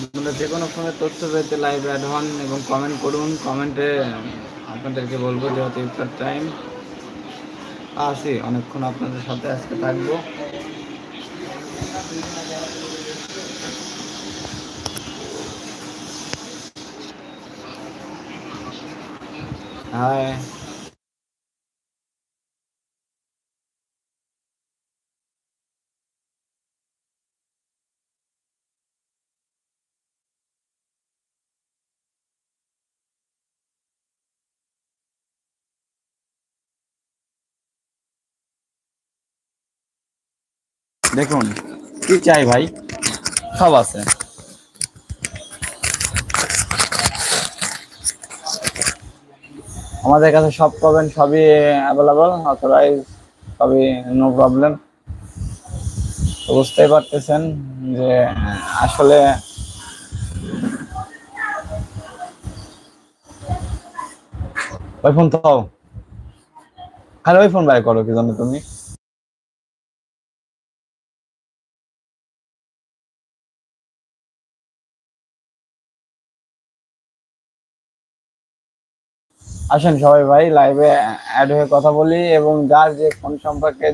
আপনারা যে কোনো ফোনে তথ্য পেতে লাইভ অ্যাড হন এবং কমেন্ট করুন। কমেন্টে আপনাদেরকে বলব যেহেতু ইফতার টাইম আসি, অনেকক্ষণ আপনাদের সাথে আজকে থাকব। হাই দেখুন, কি চাই ভাই? সব আছে। আমাদের কাছে সব পাবেন, সবই অ্যাভেলেবল অথরাইজ সবই নো প্রবলেম বুঝতেই পারতেছেন যে আসলে ওই ফোন তো খালি ওই ফোন বাই করো কি জন্য তুমি? আসেন সবাই ভাই লাইভে অ্যাড হয়ে কথা বলি এবং যার যে ফোন সম্পর্কে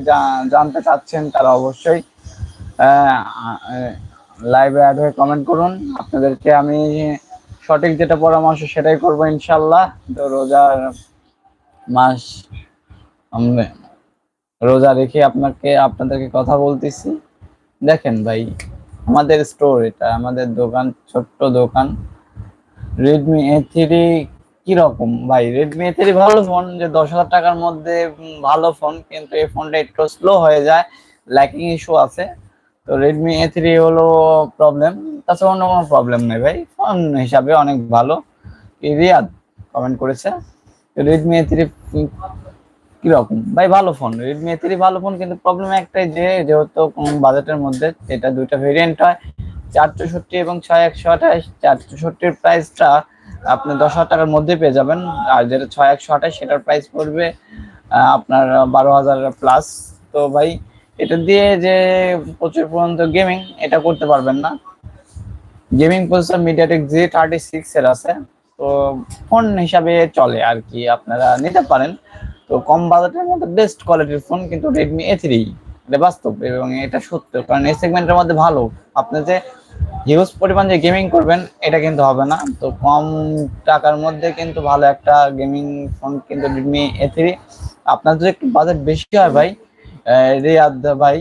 জানতে চাচ্ছেন তারা অবশ্যই লাইভে অ্যাড হয়ে কমেন্ট করুন। আপনাদেরকে আমি সঠিক যেটা পরামর্শ সেটাই করব ইনশাল্লাহ। তো রোজার মাস রোজা রেখে আপনাকে, আপনাদেরকে কথা বলতেছি। দেখেন ভাই, আমাদের স্টোর এটা, আমাদের দোকান, ছোট্ট দোকান। রেডমি এ থ্রি কীরকম? ভাই রেডমি এ থ্রি ভালো ফোন যে দশ হাজার টাকার মধ্যে ভালো ফোন কিন্তু এই ফোনটা একটু স্লো হয়ে যায়। ল্যাকিং ইস্যু আছে। তো রেডমি এ থ্রি হলো প্রবলেম তাছাড়া অন্য কোনো প্রবলেম নেই ভাই। ফোন হিসাবে অনেক ভালো। রিয়াদ কমেন্ট করেছে। রেডমি এ থ্রি কীরকম? ভাই, ভালো ফোন রেডমি এ থ্রি ভালো ফোন কিন্তু প্রবলেম একটাই যে, যেহেতু বাজেটের মধ্যে, এটা দুইটা ভেরিয়েন্ট হয়। চার চৌষট্টি এবং ছয় একশো আঠাশ চার চৌষট্টির প্রাইসটা আপনি দশ হাজার টাকার মধ্যে পেয়ে যাবেন। আর যেটা ছয় একশো আঠাশ, সেটার প্রাইস পড়বে আপনার বারো হাজার প্লাস তো ভাই, এটা দিয়ে যে প্রচুর পর্যন্ত গেমিং এটা করতে পারবেন না। Gaming processor MediaTek G thirty six এর আছে। তো ফোন হিসাবে চলে আর কি, আপনারা নিতে পারেন। তো কম বাজেটের মধ্যে বেস্ট কোয়ালিটির ফোন কিন্তু রেডমি এ থ্রি এটা বাস্তব এবং এটা সত্য, কারণ এই সেগমেন্টের মধ্যে ভালো। আপনি যে হিউজ পরিমাণ যে গেমিং করবেন, এটা কিন্তু হবে না। তো কম টাকার মধ্যে কিন্তু ভালো একটা গেমিং ফোন কিন্তু রেডমি এ থ্রি আপনার যদি একটু বাজেট বেশি হয় ভাই রিয়াদ ভাই,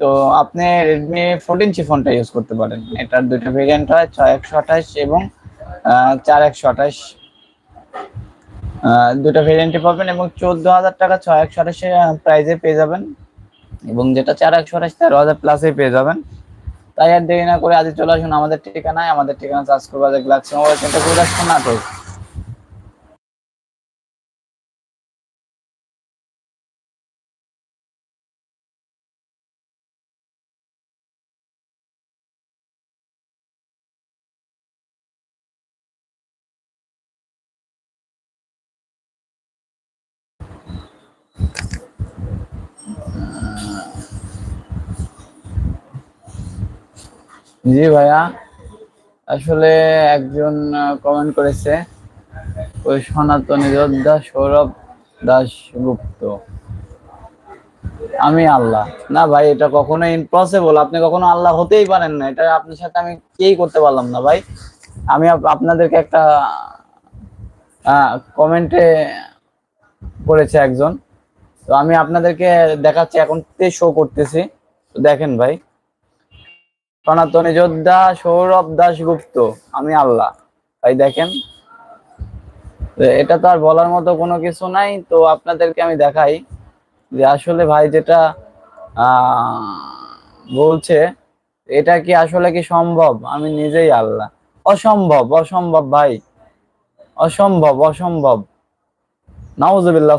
তো আপনি রেডমি ফোরটিন সি ফোনটা ইউজ করতে পারেন। এটার দুটো ভেরিয়েন্ট হয়, ছয় একশো আঠাশ এবং চার একশো আঠাশ। দুটো ভেরিয়েন্টে পাবেন এবং চোদ্দ হাজার টাকা ছয় একশো আঠাশে প্রাইজে পেয়ে যাবেন। এবং যেটা চার একশো আঠাশ, তেরো হাজার প্লাসে পেয়ে যাবেন। তাই আর দেরি না করে আজ চলে আসুন আমাদের ঠিকানায়। আমাদের ঠিকানা চার্জ করব গ্লাক্স মোবাইল সেন্টার প্রোডাকশন নাটক জি ভাইয়া। আসলে একজন কমেন্ট করেছে, ওই সনাতনী যোদ্ধা সৌরভ দাস গুপ্ত আমি আল্লাহ। না ভাই, এটা কখনো ইম্পসিবল আপনি কখনো আল্লাহ হতেই পারেন না। এটা আপনার সাথে আমি কেই করতে পারলাম না ভাই। আমি আপনাদেরকে একটা কমেন্টে করেছে একজন। তো আমি আপনাদেরকে দেখাচ্ছি, এখন শো করতেছি। তো দেখেন ভাই। সনাতনী যোদ্ধা সৌরভ দাশগুপ্ত, আমি আল্লাহ। তাই দেখেন এটা তো আর বলার মতো কোনো কিছু নাই, তো আপনাদেরকে আমি দেখাই যে আসলে ভাই যেটা বলছে, এটা কি আসলে কি সম্ভব? আমি নিজেই আল্লাহ। অসম্ভব অসম্ভব ভাই। অসম্ভব অসম্ভব। নাউজুবিল্লাহ